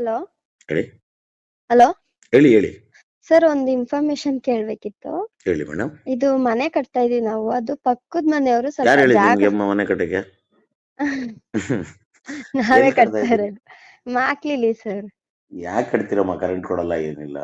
Hello ಹೇಳಿ. Hello ಹೇಳಿ ಹೇಳಿ. ಸರ್ ಒಂದು ಇನ್ಫಾರ್ಮೇಶನ್ ಕೇಳ್ಬೇಕಿತ್ತು. ಹೇಳಿ ಮೇಡಮ್ ಇದು ಮನೆ ಕಟ್ತಾ ಇದೀವಿ ನಾವು. ಅದು ಪಕ್ಕದ ಮನೆಯವರು ಸ್ವಲ್ಪ ಯಾರು ಹೇಳಿದ್ರು ಜಾಗ ನಿಮ್ಗೆ ಅಮ್ಮ ಮನೆ ಕಟ್ಟಕ್ಕೆ? ನಾವೇ ಕಟ್ತಾ ಕಟ್ತಾ ಇದ್ದೀರಿ? ಇರೋದು. ಮಾಕ್ಲಿಲಿ ಸರ್ ಯಾಕೆ ಕಟ್ತಿರಮ್ಮ ಕರೆಂಟ್ ಕೊಡಲ್ಲ ಏನಿಲ್ಲ.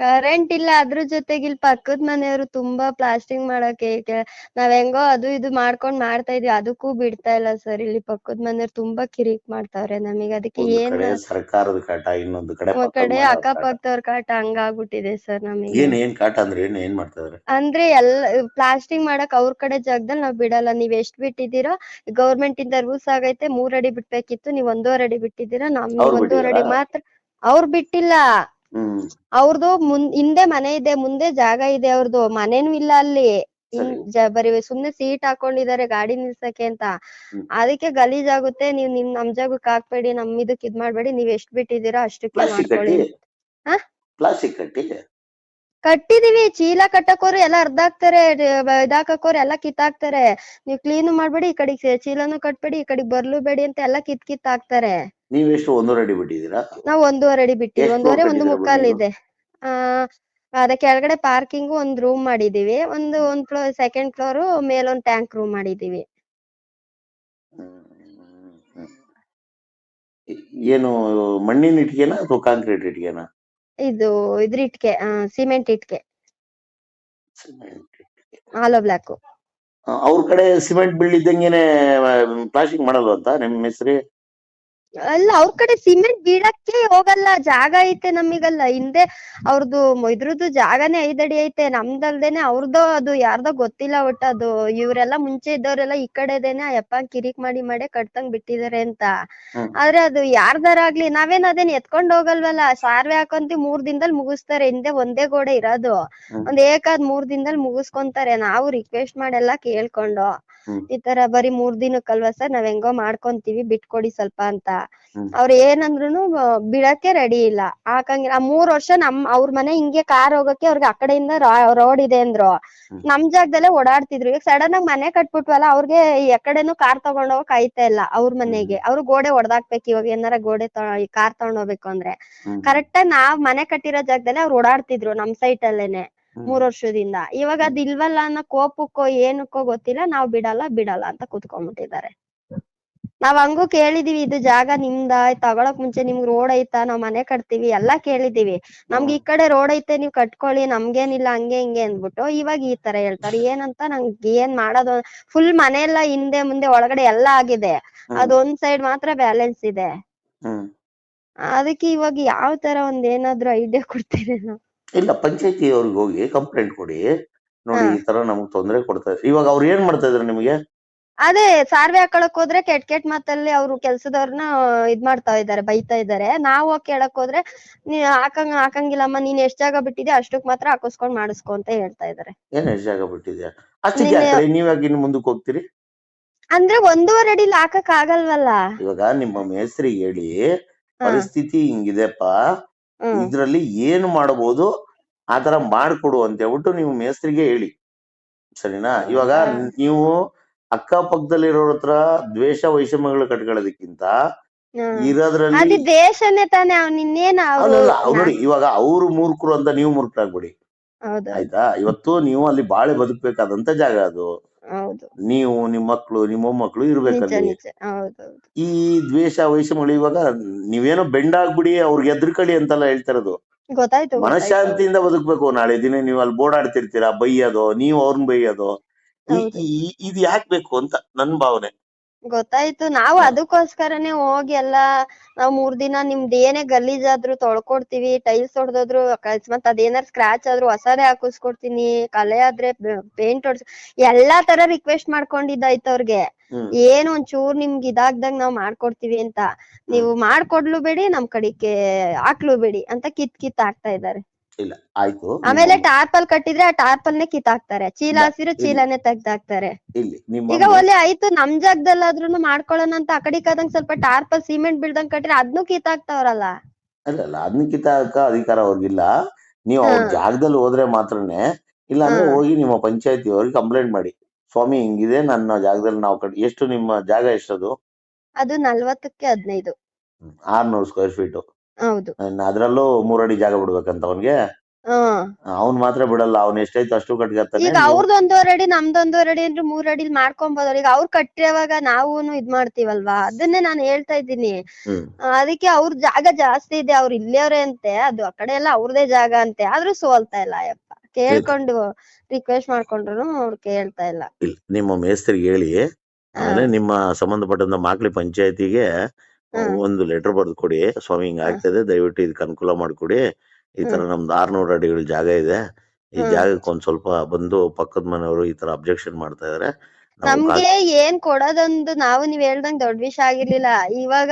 ಕರೆಂಟ್ ಇಲ್ಲ ಅದ್ರ ಜೊತೆಗೆ ಇಲ್ಲಿ ಪಕ್ಕದ ಮನೆಯವರು ತುಂಬಾ ಪ್ಲಾಸ್ಟಿಂಗ್ ಮಾಡಕ್ಕೆ ಕೆ- ನಾವ್ ಹೆಂಗೋ ಅದು ಇದು ಮಾಡ್ಕೊಂಡ್ ಮಾಡ್ತಾ ಇದೀವಿ ಅದಕ್ಕೂ ಬಿಡ್ತಾ ಇಲ್ಲ ಸರ್. ಇಲ್ಲಿ ಪಕ್ಕದ ಮನೆಯವ್ರು ತುಂಬಾ ಕಿರಿಕ್ ಮಾಡ್ತಾವ್ರೆ ನಮಗೆ. ಅದಕ್ಕೆ ಒಂದು ಏನ್ ಕಡೆ ಸರ್ಕಾರದ ಕಾಟ ಇನ್ನೊಂದು ಕಡೆ ಒಂದ್ ಪಕ್ಕದ ಕಡೆ ಮನೆಯವ್ರ ಕಾಟ. ಅಕ್ಕಪಕ್ಕದವ್ರ ಕಾಟ ಹಂಗಾಗ್ಬಿಟ್ಟಿದೆ ಸರ್ ನಮಗೆ. ಏನ್ ಏನ್ ಕಾಟ ಅಂದ್ರೆ ಏನ್ ಏನ್ ಮಾಡ್ತಾ ಇದಾರೆ ಅಂದ್ರೆ ಎಲ್ಲ ಪ್ಲಾಸ್ಟಿಂಗ್ ಮಾಡಕ್ ಅವ್ರ ಕಡೆ ಜಾಗದಲ್ಲಿ ನಾವ್ ಬಿಡಲ್ಲ. ನೀವ್ ಎಷ್ಟ್ ಬಿಟ್ಟಿದ್ದೀರಾ ಗೌರ್ಮೆಂಟ್ ಇಂದ ರೂಲ್ಸ್ ಆಗೈತೆ ಮೂರ್ ಅಡಿ ಬಿಡ್ಬೇಕಿತ್ತು ನೀವ್ ಒಂದೂವರೆ ಅಡಿ ಬಿಟ್ಟಿದೀರಾ ನಮ್ಗೆ ಅವ್ರು ಒಂದೂವರೆ ಅಡಿ ಬಿಟ್ಟಿದಾರಾ? ಮಾತ್ರ ಅವ್ರ್ ಬಿಟ್ಟಿಲ್ಲ. ಅವ್ರದ್ದು ಮುನ್ ಹಿಂದೆ ಮನೆ ಇದೆ ಮುಂದೆ ಜಾಗ ಇದೆ ಅವ್ರದ್ದು ಮನೇನು ಇಲ್ಲ ಅಲ್ಲಿ. ಇನ್ ಸರಿ. ಜ ಬರೀ ಸುಮ್ನೆ ಸೀಟ್ ಹಾಕೊಂಡಿದ್ದಾರೆ ಗಾಡಿ ನಿಲ್ಸಕ್ಕೆ ಅಂತ. ಅದಕ್ಕೆ ಗಲೀಜಾಗುತ್ತೆ ನೀವ್ ನಿಮ್ ನಮ್ ಜಾಗಕ್ಕೆ ಹಾಕ್ಬೇಡಿ ನಮ್ ಇದಕ್ ಇದ್ ಮಾಡ್ಬೇಡಿ ನೀವ್ ಎಷ್ಟ್ ಬಿಟ್ಟಿದೀರಾ ಅಷ್ಟಕ್ಕೆ ಪ್ಲಾಸ್ಟಿಕ್ ಮಾಡ್ಕೊಳ್ಳಿ. ಆ? ಹಾ? ಪ್ಲಾಸ್ಟಿಕ್ ಕಟ್ಟಿ? ಕಟ್ಟಿದೀವಿ. ಚೀಲ ಕಟ್ಟಕೋರು ಎಲ್ಲ ಅರ್ಧಾಕ್ತಾರೆ ಇದಾಕೋರು ಎಲ್ಲ ಕಿತ್ತಾಕ್ತಾರೆ. ನೀವ್ ಕ್ಲೀನ್ ಮಾಡ್ಬೇಡಿ ಈ ಕಡೆಗ್ ಚೀಲನು ಕಟ್ಬೇಡಿ ಈ ಕಡೆಗ್ ಬರ್ಲು ಬೇಡಿ ಅಂತ ಎಲ್ಲ ಕಿತ್ ಕಿತ್ ಹಾಕ್ತಾರೆ ನೀವೆಷ್ಟು ಒಂದೂವರೆ ಅಡಿ ಬಿಟ್ಟಿದ್ದೀರಾ? ನಾವ್ ಒಂದೂವರೆ ಅಡಿ ಬಿಟ್ಟಿವಿ ಎಷ್ಟ್ ಒಂದೂವರೆ ಒಂದು ಕಟ್ಟಿದ್ದೀರಾ ಮುಕ್ಕಾಲ್? ಇದೆ. ಆ ಅದ ಕೆಳಗಡೆ ಪಾರ್ಕಿಂಗ್ ಒಂದ್ ರೂಮ್ ಮಾಡಿದೀವಿ. ಒಂದು ಒಂದ್ ಫ್ಲೋರ್ ಸೆಕೆಂಡ್ ಫ್ಲೋರ್ ಮೇಲೊಂದ್ ಟ್ಯಾಂಕ್ ರೂಮ್ ಮಾಡಿದೀವಿ. ಹ್ಮ್, ಹ್ಮ್. ಏನು ಮಣ್ಣಿನ ಇಟ್ಟಿಗೆನಾ ಅಥವಾ ಕಾಂಕ್ರೀಟ್ ಇಟ್ಟಿಗೆನಾ ಇದು ಇದ್ರ ಇಟ್ಕೆ ಸಿಮೆಂಟ್ ಇಟ್ಕೆ. ಆಲ್ ಬ್ಲಾಕ್ ಅವ್ರ ಕಡೆ ಸಿಮೆಂಟ್ ಬೀಳಿದ್ದಂಗೆನೆ ಪ್ಲಾಸ್ಟಿಕ್ ಮಾಡಲ್ವಂತ? ನಿಮ್ ಹೆಸ್ರಿ? ಅಲ್ಲ ಅವ್ರ ಕಡೆ ಸಿಮೆಂಟ್ ಬೀಳಕ್ಕೆ ಹೋಗಲ್ಲ ಜಾಗ ಐತೆ ನಮಿಗಲ್ಲ. ಹಿಂದೆ ಅವ್ರದ್ದು ಇದ್ರದ್ದು ಜಾಗನೇ ಐದಡಿ ಅಡಿ ಐತೆ. ನಮ್ದಲ್ದೇನೆ ಅವ್ರದ್ದು ಅದು ಯಾರ್ದೋ ಗೊತ್ತಿಲ್ಲ ಒಟ್ಟ ಅದು. ಇವ್ರೆಲ್ಲ ಮುಂಚೆ ಇದ್ದವ್ರೆಲ್ಲ ಈ ಕಡೆದೇನೆ ಅಪ್ಪ ಯಪ್ಪ ಕಿರಿಕ್ ಮಾಡಿ ಮಾಡಿ ಕಟ್ತಂಗ್ ಬಿಟ್ಟಿದಾರೆ ಅಂತ. ಆದ್ರೆ ಅದು ಯಾರ್ದಾರಾಗ್ಲಿ ನಾವೇನ್ ಅದೇನ್ ಎತ್ಕೊಂಡ್ ಹೋಗಲ್ವಲ್ಲ? ಸಾರ್ವೆ ಹಾಕೊಂತಿ ಮೂರ್ ದಿನದಲ್ಲಿ ಮುಗಿಸ್ತಾರೆ. ಹಿಂದೆ ಒಂದೇ ಗೋಡೆ ಇರೋದು. ಒಂದ್ ಏಕಾದ್ ಮೂರ್ ದಿನದಲ್ಲಿ ಮುಗಿಸ್ಕೊಂತಾರೆ. ನಾವು ರಿಕ್ವೆಸ್ಟ್ ಮಾಡೆಲ್ಲ ಕೇಳ್ಕೊಂಡು. ಈ ತರ ಬರೀ ಮೂರ್ ದಿನಕ್ಕಲ್ವಾ ಸರ್? ನಾವ್ ಹೆಂಗೋ ಮಾಡ್ಕೊಂತೀವಿ. ಬಿಟ್ಕೊಡಿ ಸ್ವಲ್ಪ ಅಂತ. ಅವ್ರ ಏನಂದ್ರುನು ಬಿಡಕ್ಕೆ ರೆಡಿ ಇಲ್ಲ. ಹಾಕಂಗಿಲ್ಲ. ಆ ಮೂರ್ ವರ್ಷ ನಮ್ ಅವ್ರ ಮನೆ ಹಿಂಗೆ ಕಾರ್ ಹೋಗಕ್ಕೆ ಅವ್ರಿಗೆ ಆ ಕಡೆಯಿಂದ ರೋಡ್ ಇದೆ ಅಂದ್ರು. ನಮ್ ಜಾಗದಲ್ಲೇ ಓಡಾಡ್ತಿದ್ರು. ಈಗ ಸಡನ್ ಆಗಿ ಮನೆ ಕಟ್ಬಿಟ್ವಲ್ಲ ಅವ್ರಿಗೆ ಎಕಡೆನೂ ಕಾರ್ ತಗೊಂಡ್ ಹೋಗಕ್ ಆಯ್ತಾ ಇಲ್ಲ ಅವ್ರ ಮನೆಗೆ. ಅವ್ರು ಗೋಡೆ ಹೊಡ್ದಾಕ್ಬೇಕು ಇವಾಗ ಏನಾರ ಗೋಡೆ ಕಾರ್ ತಗೊಂಡ್ ಹೋಗ್ಬೇಕು ಅಂದ್ರೆ. ಕರೆಕ್ಟ್ ಆಗಿ ನಾವ್ ಮನೆ ಕಟ್ಟಿರೋ ಜಾಗದಲ್ಲೇ ಅವ್ರು ಓಡಾಡ್ತಿದ್ರು ನಮ್ ಸೈಟ್ ಅಲ್ಲೇನೆ. ಮೂರ್ ವರ್ಷದಿಂದ. ಇವಾಗ ಅದ್ ಇಲ್ವಲ್ಲ ಅನ್ನೋ ಕೋಪಕ್ಕೋ ಏನಕ್ಕೋ ಗೊತ್ತಿಲ್ಲ. ನಾವ್ ಬಿಡಲ್ಲ ಬಿಡಲ್ಲ ಅಂತ ಕುತ್ಕೊಂಡ್ಬಿಟ್ಟಿದ್ದಾರೆ. ನಾವ್ ಹಂಗೂ ಕೇಳಿದೀವಿ ಇದು ಜಾಗ ನಿಮ್ದ ತಗೊಳಕ್ ಮುಂಚೆ ನಿಮ್ಗ್ ರೋಡ್ ಐತಾ ನಾವ್ ಮನೆ ಕಟ್ತೀವಿ ಎಲ್ಲಾ ಕೇಳಿದೀವಿ. ನಮ್ಗ್ ಈ ಕಡೆ ರೋಡ್ ಐತೆ ನೀವ್ ಕಟ್ಕೊಳ್ಳಿ ನಮ್ಗೇನಿಲ್ಲ ಹಂಗೆ ಹಿಂಗೆ ಅಂದ್ಬಿಟ್ಟು ಇವಾಗ ಈ ತರ ಹೇಳ್ತಾರೆ. ಏನಂತ ನಂಗ್ ಏನ್ ಮಾಡೋದು ಫುಲ್ ಮನೆ ಎಲ್ಲಾ ಹಿಂದೆ ಮುಂದೆ ಒಳಗಡೆ ಎಲ್ಲಾ ಆಗಿದೆ. ಅದೊಂದ್ ಸೈಡ್ ಮಾತ್ರ ಬ್ಯಾಲೆನ್ಸ್ ಇದೆ. ಅದಕ್ಕೆ ಇವಾಗ ಯಾವ ತರ ಒಂದ್ ಏನಾದ್ರು ಐಡಿಯಾ ಕೊಡ್ತೀರೇನೋ ಇಲ್ಲ ಪಂಚಾಯತಿ ಅವ್ರಿಗೆ ಹೋಗಿ ಕಂಪ್ಲೇಂಟ್ ಕೊಡಿ. ನೋಡಿ ಈ ತರ ನಮ್ಗೆ ತೊಂದರೆ ಕೊಡ್ತಾರೆ ಇದ್ದಾರೆ. ಇವಾಗ ಅವ್ರು ಏನ್ ಮಾಡ್ತಾ ಇದಾರೆ ನಿಮಗೆ? ಅದೇ ಸಾರ್ವೆ ಹಾಕೊಳಕ್ ಹೋದ್ರೆ ಕೆಟ್ ಕೆಟ್ ಮಾತಲ್ಲಿ ಅವ್ರು ಕೆಲ್ಸದವ್ರನ್ನ ಇದ್ ಮಾಡ್ತಾ ಇದಾರೆ ಬೈತಾ ಇದಾರೆ. ನಾವ್ ಹೋಗ್ ಕೇಳಕ್ ಹೋದ್ರೆ ನೀ ಹಾಕಂಗ್ ಹಾಕಂಗಿಲ್ಲಮ್ಮ ನೀನ್ ಎಷ್ಟ್ ಜಾಗ ಬಿಟ್ಟಿದ್ಯಾ ಅಷ್ಟಕ್ ಮಾತ್ರ ಹಾಕಿಸ್ಕೊಂಡ್ ಮಾಡಿಸ್ಕೊ ಅಂತ ಹೇಳ್ತಾ ಇದಾರೆ. ಏನ್ ಎಷ್ಟು ಜಾಗ ಬಿಟ್ಟಿದ್ಯಾ? ಅಷ್ಟು ನಿನ್ನೆ- ಜಾಗ ನೀವ್ ಇನ್ನು ಮುಂದಕ್ಕೆ ಹೋಗ್ತೀರಿ? ಅಂದ್ರೆ ಒಂದೂವರೆ ಅಡಿಲಿ ಹಾಕಕ್ ಆಗಲ್ವಲ್ಲ? ಇವಾಗ ನಿಮ್ಮ ಮೇಸ್ತ್ರಿ ಹೇಳಿ ಪರಿಸ್ಥಿತಿ ಹಿಂಗಿದೆಪ್ಪ. ಹ್ಮ್. ಇದ್ರಲ್ಲಿ ಏನು ಮಾಡಬಹುದು ಆತರ ಮಾಡ್ಕೊಡು ಅಂತ ಹೇಳ್ಬಿಟ್ಟು ನೀವು ಮೇಸ್ತ್ರಿಗೆ ಹೇಳಿ. ಸರಿನಾ? ಇವಾಗ ಹಾ. ನೀವು ಅಕ್ಕಪಕ್ಕದಲ್ಲಿರೋರ್ ಹತ್ರ ದ್ವೇಷ ವೈಷಮ್ಯಗಳು ಕಟ್ಕೊಳ್ಳೋದಕ್ಕಿಂತ. ಇರೋದ್ರಲ್ಲಿ ಅದು ದೇಶನೇ ತಾನೇ ಅವ್ನ್ ಇನ್ನೇನ್ ಅವ್ರು ಅಲ್ಲಲ್ಲ ಅವ್ರು ನೋಡಿ ಇವಾಗ ಅವ್ರು ಮೂರ್ಖರು ಅಂತ ನೀವು ಮೂರ್ಖರಾಗ್ಬಿಡಿ ಹೌದು. ಆಯ್ತಾ? ಇವತ್ತು ನೀವು ಅಲ್ಲಿ ಬಾಳೆ ಬದುಕ್ಬೇಕಾದಂತ ಜಾಗ ಅದು. ಹೌದು. ನೀವು ನಿಮ್ಮ ಮಕ್ಳು ನಿಮ್ಮ ಮೊಮ್ಮಕ್ಳು ನಿಜ ಇರ್ಬೇಕಲ್ಲಿ ನಿಜ ಈ ದ್ವೇಷ ವೈಷಮ್ಯಗಳು ಇವಾಗ ನೀವೇನೋ ಬೆಂಡಾಗ್ಬಿಡಿ ಅವ್ರಿಗೆ ಎದ್ರಕಳಿ ಅಂತೆಲ್ಲ ಹೇಳ್ತಿರೋದು ಗೊತ್ತಾಯ್ತು ಗೊತ್ತಾಯ್ತು. ಮನಃಶಾಂತಿಯಿಂದ ಬದುಕ್ಬೇಕು. ನಾಳೆ ದಿನ ನೀವು ಅಲ್ಲಿ ಬೋಡಾಡ್ತಿರ್ತೀರಾ ಬೈಯೋದು ನೀವು ಅವ್ರನ್ನ ಬೈಯೋದು. ಈ- ಹೌದು. ಈ- ಇದು ಯಾಕೆ ಬೇಕು ಅಂತ ನನ್ ಭಾವನೆ. ಗೊತ್ತಾಯ್ತು. ನಾವು. ಅದಕ್ಕೋಸ್ಕರನೇ ಹೋಗಿ ಎಲ್ಲಾ ನಾವ್ ಮೂರ್ ದಿನ ನಿಮ್ದ್ ಏನೇ ಗಲೀಜಾದ್ರು ತೊಳ್ಕೊಡ್ತೀವಿ ಟೈಲ್ಸ್ ಹೊಡ್ದೋದ್ರು ಅಕಸ್ಮಾತ್ ಅದೇನಾರ ಸ್ಕ್ರಾಚ್ ಆದ್ರೂ ಹೊಸದೇ ಹಾಕಿಸ್ಕೊಡ್ತೀನಿ ಕಲೆ ಆದ್ರೆ ಪೇಂಟ್ ಹೊಡ್ಸ್ ಎಲ್ಲಾ ತರ ರಿಕ್ವೆಸ್ಟ್ ಮಾಡ್ಕೊಂಡಿದ್ದಾಯ್ತು ಅವ್ರಿಗೆ. ಹ್ಮ್. ಏನು ಒಂಚೂರ್ ನಿಮ್ಗ್ ಇದಾಗ್ದಂಗ್ ನಾವ್ ಮಾಡ್ಕೊಡ್ತೀವಿ ಅಂತ. ನೀವು ಮಾಡ್ಕೊಡ್ಲು ಬೇಡಿ ನಮ್ ಕಡೆಗೆ ಹಾಕ್ಲು ಬೇಡಿ ಅಂತ ಕಿತ್ ಕಿತ್ ಹಾಕ್ತಾ ಇದಾರೆ ಇಲ್ಲ ಆಯ್ತು. ಆಮೇಲೆ ಟಾರ್ಪಲ್ ಕಟ್ಟಿದ್ರೆ ಆ ಟಾರ್ಪಲ್ನೇ ಕಿತ್ ಹಾಕ್ತಾರೆ ಚೀಲ ಹಸಿರು. ಚೀಲನೇ ತೆಗ್ದಾಕ್ತಾರೆ. ಇಲ್ಲಿ ನಿಮ್ಮ ಈಗ ಒಲೆ ಆಯ್ತು ನಮ್ ಜಾಗದಲ್ಲಾದ್ರೂ ಮಾಡ್ಕೊಳ್ಳೋಣ ಅಂತ ಆ ಕಡೆ ಕದಂಗ್ ಸ್ವಲ್ಪ ಟಾರ್ಪಲ್ ಸಿಮೆಂಟ್ ಬೀಳ್ದಂಗ್ ಕಟ್ಟಿದ್ರೆ ಅದ್ನು ಕಿತ್ತಾಕ್ತಾವ್ರಲ್ಲ. ಅಲ್ಲ ಅಲ್ಲ ಅದನ್ನ ಕಿತ್ತಾಕ ಅಧಿಕಾರ ಅವ್ರಿಗಿಲ್ಲ. ನೀವು ಅವ್ರ ಹಾ. ಜಾಗದಲ್ಲಿ ಹೋದ್ರೆ ಮಾತ್ರನೇ ಇಲ್ಲ ಅಂದ್ರೆ ಹಾ. ಹೋಗಿ ನಿಮ್ಮ ಪಂಚಾಯತಿ ಅವ್ರಿಗೆ ಕಂಪ್ಲೇಂಟ್ ಮಾಡಿ. ಸ್ವಾಮಿ ಹಿಂಗಿದೆ ನನ್ನ ಜಾಗದಲ್ಲಿ ನಾವು ಕಟ್ ಎಷ್ಟು ನಿಮ್ಮ ಜಾಗ ಎಷ್ಟದು? ಅದು ನಲ್ವತ್ತಕ್ಕೆ ಹದಿನೈದು. ಆರ್ನೂರು ಸ್ಕ್ವೇರ್ ಫೀಟ್ ಹೌದು. ಅದ್ರಲ್ಲೂ ಮೂರಡಿ ಜಾಗ ಬಿಡ್ಬೇಕಂತ ಅವನ್ಗೆ? ಹಾ. ಅವ್ನ್ ಮಾತ್ರ ಬಿಡಲ್ಲ ಅವ್ನ್ ಎಷ್ಟೈತೆ ಅಷ್ಟು ಕಟ್ಕೊತಾನೆ. ಈಗ ಅವ್ರದ್ದು ಒಂದೂವರೆ ಅಡಿ ನಮ್ದು ಒಂದೂವರೆ ಅಡಿ ಅಂದ್ರೆ ಮೂರ್ ಅಡಿಲ್ ಮಾಡ್ಕೊಂಬೋದವ್ರು ಈಗ ಅವ್ರು ಕಟ್ಟಿರುವಾಗ ನಾವೂನು ಇದ್ ಮಾಡ್ತೀವಲ್ವಾ? ಅದನ್ನೇ ನಾನು ಹೇಳ್ತಾ ಇದ್ದೀನಿ. ಹ್ಮ್. ಅದಕ್ಕೆ ಅವ್ರ ಜಾಗ ಜಾಸ್ತಿ ಇದೆ ಅವ್ರು ಇಲ್ಲಿಯವ್ರೆ ಅಂತೆ. ಅದು ಆ ಕಡೆ ಎಲ್ಲ ಅವ್ರದೇ ಜಾಗ ಅಂತೆ. ಆದ್ರೂ ಸೋಲ್ತಾ ಇಲ್ಲ ಅಯ್ಯಪ್ಪ. ಕೇಳ್ಕೊಂಡು ರಿಕ್ವೆಸ್ಟ್ ಮಾಡ್ಕೊಂಡ್ರು ಅವ್ರು ಕೇಳ್ತಾ ಇಲ್ಲ. ಇಲ್ಲ ನಿಮ್ಮ ಮೇಸ್ತ್ರಿಗೆ ಹೇಳಿ ಅಂದ್ರೆ ನಿಮ್ಮ ಸಂಬಂಧಪಟ್ಟಂತ ಮಾಕ್ಳಿ ಪಂಚಾಯತಿಗೆ. ಒಂದು ಲೆಟರ್ ಬರೆದು ಕೊಡಿ. ಸ್ವಾಮಿ ಹಿಂಗ್ ಇದೆ ದಯವಿಟ್ಟು ಇದಕ್ಕೆ ಅನುಕೂಲ ಮಾಡ್ಕೊಡಿ. ಈ ತರ ನಮ್ದು ಆರ್ನೂರು ಅಡಿಗಳ ಜಾಗ ಇದೆ. ಈ. ಜಾಗಕ್ಕೆ ಒಂದ್ ಸ್ವಲ್ಪ ಬಂದು ಪಕ್ಕದ ಮನೆಯವರು ಈ ತರ ಅಬ್ಜೆಕ್ಷನ್ ಮಾಡ್ತಾ ಇದಾರೆ. ನಮ್ಗೆ ಏನ್ ಕೊಡೋದೊಂದು ನಾವು ನೀವ್ ಹೇಳ್ದಂಗ್ ದೊಡ್ಡ ವಿಷಯ ಆಗಿರ್ಲಿಲ್ಲ. ಇವಾಗ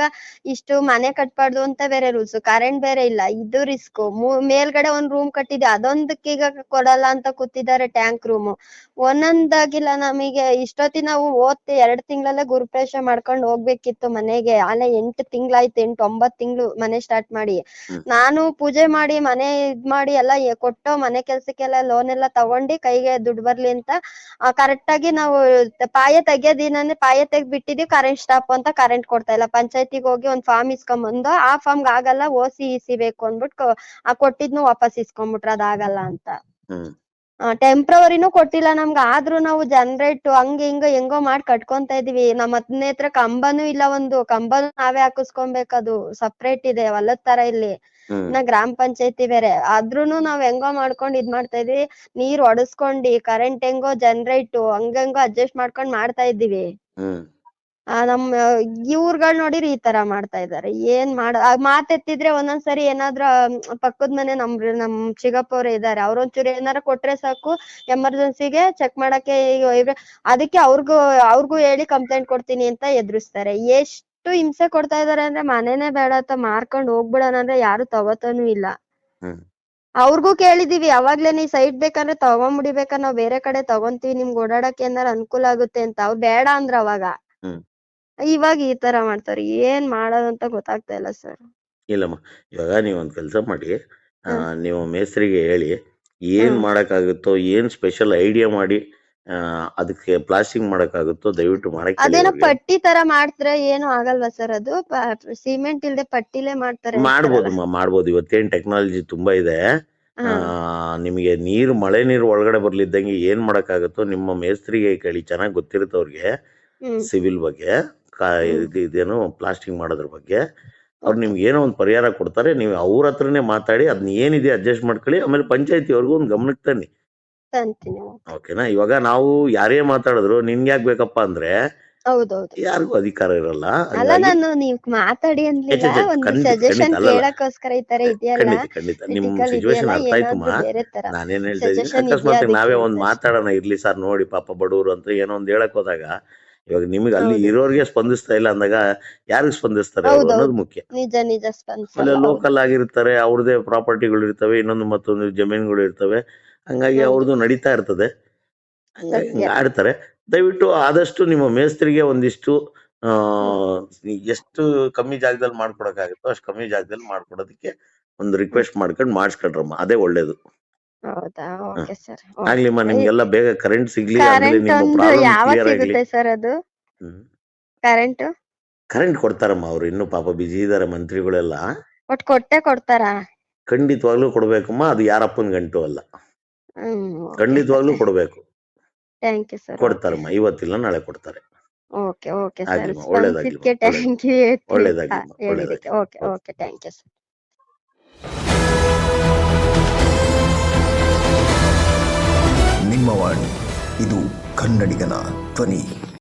ಇಷ್ಟು ಮನೆ ಕಟ್ಬಾರ್ದು ಅಂತ ಬೇರೆ ರೂಲ್ಸ್ ಕರೆಂಟ್ ಬೇರೆ ಇಲ್ಲ ಇದು ರಿಸ್ಕ್ ಮೇಲ್ಗಡೆ ಒಂದ್ ರೂಮ್ ಕಟ್ಟಿದೆ ಅದೊಂದಕ್ಕೀಗ ಈಗ ಕೊಡಲ್ಲ ಅಂತ ಕೂತಿದ್ದಾರೆ ಟ್ಯಾಂಕ್ ರೂಮ್ ಒಂದೊಂದಾಗಿಲ್ಲ ನಮಗೆ ಇಷ್ಟೊತ್ತಿ ನಾವು ಓದ್ತಿ ಎರಡ್ ತಿಂಗಳಲ್ಲೇ ಗುರುಪ್ರವೇಶ ಮಾಡ್ಕೊಂಡು ಹೋಗ್ಬೇಕಿತ್ತು ಮನೆಗೆ. ಅಲ್ಲೇ ಎಂಟು ತಿಂಗ್ಳಾಯ್ತು ಎಂಟು ಒಂಬತ್ ತಿಂಗ್ಳು ಮನೆ ಸ್ಟಾರ್ಟ್ ಮಾಡಿ. ನಾನು ಪೂಜೆ ಮಾಡಿ ಮನೆ ಇದ್ ಮಾಡಿ ಎಲ್ಲ ಕೊಟ್ಟು ಮನೆ ಕೆಲ್ಸಕ್ಕೆಲ್ಲ ಲೋನ್ ಎಲ್ಲ ತಗೊಂಡಿ ಕೈಗೆ ದುಡ್ಡು ಬರ್ಲಿ ಅಂತ ಕರೆಕ್ಟ್ ಆಗಿ ನಾವು ಪಾಯ ತೆಗಿಯೋದ್ ಏನಂದ್ರೆ ಪಾಯ ತೆಗ್ ಬಿಟ್ಟಿದೀವಿ ಕರೆಂಟ್ ಸ್ಟಾಪ್ ಅಂತ ಕರೆಂಟ್ ಕೊಡ್ತಾ ಇಲ್ಲ. ಪಂಚಾಯತಿಗೆ ಹೋಗಿ ಒಂದ್ ಫಾರ್ಮ್ ಇಸ್ಕೊಂಬಂದು ಆ ಫಾರ್ಮ್ ಆಗಲ್ಲ ಓಸಿ ಇಸಿ ಬೇಕು ಅಂದ್ಬಿಟ್ಟು ಆ ಕೊಟ್ಟಿದ್ನು ವಾಪಸ್ ಇಸ್ಕೊಂಡ್ಬಿಟ್ರು. ಅದಾಗಲ್ಲ ಅಂತ. ಟೆಂಪ್ರವರಿನೂ ಕೊಟ್ಟಿಲ್ಲ ನಮ್ಗೆ. ಆದ್ರೂ ನಾವು ಜನರೇಟ್ ಹಂಗ ಹಿಂಗ ಹೆಂಗೋ ಮಾಡಿ ಕಟ್ಕೊಂತ ಇದೀವಿ ನಮ್ಮ ಹತ್ತನೇ ಹತ್ರ ಕಂಬನೂ ಇಲ್ಲ ಒಂದು. ಕಂಬನೂ ನಾವೇ ಹಾಕಿಸ್ಕೊಬೇಕದು. ಸಪ್ರೇಟ್ ಇದೆ. ಹೊಲದ್ ತರ ಇಲ್ಲಿ. ಇನ್ನ ಗ್ರಾಮ ಪಂಚಾಯತಿ ಬೇರೆ. ಆದ್ರೂನು ನಾವ್ ಹೆಂಗೋ ಮಾಡ್ಕೊಂಡ್ ಇದ್ ಮಾಡ್ತಾ ಇದೀವಿ. ನೀರ್ ಒಡಸ್ಕೊಂಡಿ ಕರೆಂಟ್ ಹೆಂಗೋ ಜನರೇಟ್ ಹಂಗಂಗೋ ಅಡ್ಜಸ್ಟ್ ಮಾಡ್ಕೊಂಡ್ ಮಾಡ್ತಾ ಇದ್ದೀವಿ. ಆ ನಮ್ ಇವ್ರಗಳ್ ನೋಡಿರಿ ಈ ತರ ಮಾಡ್ತಾ ಇದಾರೆ. ಏನ್ ಮಾಡ ಮಾತೆತ್ತಿದ್ರೆ ಒಂದೊಂದ್ಸರಿ ಏನಾದ್ರೂ ಪಕ್ಕದ ಮನೆ ನಮ್ ನಮ್ ಚಿಗಪ್ಪವ್ರೆ ಇದಾರೆ. ಅವ್ರೊಂಚೂರು ಏನಾರ ಕೊಟ್ರೆ ಸಾಕು. ಎಮರ್ಜೆನ್ಸಿಗೆ ಚೆಕ್ ಮಾಡಕ್ಕೆ ಅದಕ್ಕೆ ಅವ್ರಿಗೂ ಅವ್ರಿಗೂ ಹೇಳಿ ಕಂಪ್ಲೇಂಟ್ ಕೊಡ್ತೀನಿ ಅಂತ ಎದುರಿಸ್ತಾರೆ. ಎಷ್ಟು ಹಿಂಸೆ ಕೊಡ್ತಾ ಇದಾರೆ ಅಂದ್ರೆ ಮನೆನೇ ಬೇಡ ಅಂತ ಮಾರ್ಕೊಂಡ್ ಹೋಗ್ಬಿಡೋಣ ಅಂದ್ರೆ ಯಾರು ತಗೋತಾನು ಇಲ್ಲ ಹ್ಮ್. ಅವ್ರಿಗೂ ಕೇಳಿದೀವಿ ಅವಾಗ್ಲೇ ನೀ ಸೈಟ್ ಬೇಕಂದ್ರೆ ತಗೊಂಬಿಡಿ ಬೇಕಾ ನಾವ್ ಬೇರೆ ಕಡೆ ತಗೊಂತೀವಿ ನಿಮ್ಗ್ ಓಡಾಡಕ್ ಏನಾರ ಅನುಕೂಲ ಆಗುತ್ತೆ ಅಂತ ಅವ್ರು ಬೇಡ ಅಂದ್ರ ಅವಾಗ ಹ್ಮ್. ಇವಾಗ ಈ ತರ ಮಾಡ್ತಾರೆ ಏನ್ ಮಾಡೋದು ಅಂತ ಗೊತ್ತಾಗ್ತಾ ಇಲ್ಲ ಸರ್ ಇಲ್ಲಮ್ಮ ಇವಾಗ ನೀವ್ ಒಂದ್ ಕೆಲಸ ಮಾಡಿ ಆ, ಹ್ಮ್. ನೀವು ಮೇಸ್ತ್ರಿಗೆ ಹೇಳಿ ಏನ್ ಹ್ಮ್. ಮಾಡಕ್ಕಾಗುತ್ತೋ ಏನ್ ಸ್ಪೆಷಲ್ ಐಡಿಯಾ ಮಾಡಿ ಅದಕ್ಕೆ ಪ್ಲಾಸ್ಟಿಂಗ್ ಮಾಡಕ್ಕಾಗುತ್ತೋ ದಯವಿಟ್ಟು ಮಾಡಕ್ ಹೇಳಿ ಅದೇನೋ. ಪಟ್ಟಿ ತರ ಮಾಡ್ತಾರೆ ಏನು ಆಗಲ್ವಾ ಸರ್ ಅದು? ಸಿಮೆಂಟ್ ಇಲ್ದೆ ಪಟ್ಟಿಲೇ ಮಾಡ್ತಾರೆ ಮಾಡ್ಬೋದು ಮಾಡ್ಬೋದು. ಇವತ್ತೇನ್ ಟೆಕ್ನಾಲಜಿ ತುಂಬಾ ಇದೆ. ಆ, ನಿಮಗೆ ನೀರು ಮಳೆ ನೀರು ಒಳಗಡೆ ಬರ್ಲಿದ್ದಂಗೆ ಏನ್ ಮಾಡಕ್ಕಾಗುತ್ತೋ ನಿಮ್ಮ ಮೇಸ್ತ್ರಿಗೆ ಕೇಳಿ ಚೆನ್ನಾಗಿ ಗೊತ್ತಿರುತ್ತೆ ಅವ್ರಿಗೆ. ಸಿವಿಲ್ ಬಗ್ಗೆ. ಇದೇನು ಪ್ಲಾಸ್ಟಿಂಗ್ ಮಾಡೋದ್ರ ಬಗ್ಗೆ. ಅವ್ರು ನಿಮ್ಗೆ ಏನೋ ಒಂದು ಪರಿಹಾರ ಕೊಡ್ತಾರೆ. ನೀವು ಅವ್ರ ಹತ್ರನೇ ಮಾತಾಡಿ ಅದನ್ನ ಏನಿದೆ ಅಡ್ಜಸ್ಟ್ ಮಾಡ್ಕೊಳ್ಳಿ. ಆಮೇಲೆ ಪಂಚಾಯತಿವರೆಗೂ ಒಂದು ಗಮನಕ್ಕೆ ತನ್ನಿ. ತಂತೀನಿ ಓಕೆನಾ ಇವಾಗ ನಾವು ಯಾರೇ ಮಾತಾಡಿದ್ರು ನಿನ್ಗೆ ಯಾಕೆ ಬೇಕಪ್ಪ ಅಂದ್ರೆ ಹೌದೌದು. ಯಾರಿಗೂ ಅಧಿಕಾರ ಇರಲ್ಲ. ಅಲ್ಲ ನಾನು ನೀವ್ ಮಾತಾಡಿ ಅನ್ಲಿಲ್ಲ ಒಂದು ಸಜೆಷನ್. ಕೇಳಕ್ಕೋಸ್ಕರ ಈ ತರ ಇದೆಯಲ್ಲ? ಖಂಡಿತ ಖಂಡಿತ. ನಿಮ್ ಸಿಚುವೇಶನ್ ಅರ್ಥ ಆಯ್ತು ಏನಾದ್ರೂ ಬೇರೆ ತರ ನಾನೇನ್ ಹೇಳ್ತಾ ಇದ್ದೀನಿ ಅಕಸ್ಮಾತ್ ನಾವೇ ಒಂದ್ ಮಾತಾಡೋಣ ಇರ್ಲಿ ಸರ್ ನೋಡಿ ಪಾಪ ಬಡವರು ಅಂತ ಏನೋ ಒಂದ್ ಹೇಳಕ್ ಹೋದಾಗ ಇವಾಗ ನಿಮಗೆ ಅಲ್ಲಿ ಇರೋರಿಗೆ ಸ್ಪಂದಿಸ್ತಾ ಇಲ್ಲ ಅಂದಾಗ ಯಾರಿಗ್ ಸ್ಪಂದಿಸ್ತಾರೆ ಅವ್ರು ಅನ್ನೋದು ಮುಖ್ಯ. ನಿಜ ನಿಜ ಆಮೇಲೆ. ಲೋಕಲ್ ಆಗಿರ್ತಾರೆ ಅವ್ರದೇ ಪ್ರಾಪರ್ಟಿಗಳು ಇರ್ತವೆ ಇನ್ನೊಂದು ಮತ್ತೊಂದು ಜಮೀನುಗಳು ಇರ್ತವೆ. ಹಂಗಾಗಿ. ಅವ್ರದ್ದು ನಡೀತಾ ಇರ್ತದೆ. ಹಂಗಾಗಿ. ಆಡ್ತಾರೆ. ದಯವಿಟ್ಟು ಆದಷ್ಟು ನಿಮ್ಮ ಮೇಸ್ತ್ರಿಗೆ ಒಂದಿಷ್ಟು ಎಷ್ಟು ಕಮ್ಮಿ ಜಾಗದಲ್ಲಿ ಮಾಡ್ಕೊಡಕ್ಕಾಗುತ್ತೋ ಅಷ್ಟು ಕಮ್ಮಿ ಜಾಗದಲ್ಲಿ ಮಾಡ್ಕೊಡೋದಕ್ಕೆ ಒಂದು ರಿಕ್ವೆಸ್ಟ್ ಮಾಡ್ಕೊಂಡು ಮಾಡಿಸ್ಕೊಂಡ್ರಮ್ಮ. ಅದೇ ಒಳ್ಳೇದು. ಹೌದಾ? Okay sir. ಆಗ್ಲಿಮ್ಮ ನಿಮ್ಗೆಲ್ಲ ಬೇಗ ಕರೆಂಟ್ ಸಿಗ್ಲಿ ಆಮೇಲೆ ಕರೆಂಟ್ ನಿಮ್ಮ ಒಂದು ಪ್ರಾಬ್ಲಮ್ ಯಾವಾಗ ಕ್ಲಿಯರ್ ಆಗ್ಲಿ. ಸಿಗುತ್ತೆ ಸರ್ ಅದು? ಕರೆಂಟ್ ಕರೆಂಟ್ ಕೊಡ್ತಾರಮ್ಮ ಅವ್ರು ಇನ್ನು ಪಾಪ ಬಿಜಿ ಇದಾರೆ ಮಂತ್ರಿಗಳೆಲ್ಲ. ಒಟ್ ಕೊಟ್ಟೆ ಕೊಡ್ತಾರಾ? ಖಂಡಿತವಾಗ್ಲೂ ಕೊಡ್ಬೇಕಮ್ಮ ಅದು ಯಾರಪ್ಪನ ಗಂಟು ಅಲ್ಲ. ಹ್ಮ್ ಖಂಡಿತವಾಗ್ಲೂ ಕೊಡ್ಬೇಕು. ಥ್ಯಾಂಕ್ ಯು ಸರ್ ಕೊಡ್ತಾರಮ್ಮ ಇವತ್ತಿಲ್ಲ ನಾಳೆ ಕೊಡ್ತಾರೆ. Okay okay sir. ಆಗ್ಲಿಮ್ಮ, ಒಳ್ಳೇದಾಗ್ಲಿ, ಸ್ಪಂದಿಸಿದ್ಕೆ ಥ್ಯಾಂಕ್ ಯು ಒಳ್ಳೇದಾಗ್ಲಿ, ಹೇಳಿದಕ್ಕೆ okay okay. Thank you sir. ನಿಮ್ಮ ಇದು ಕನ್ನಡಿಗನ ಧ್ವನಿ.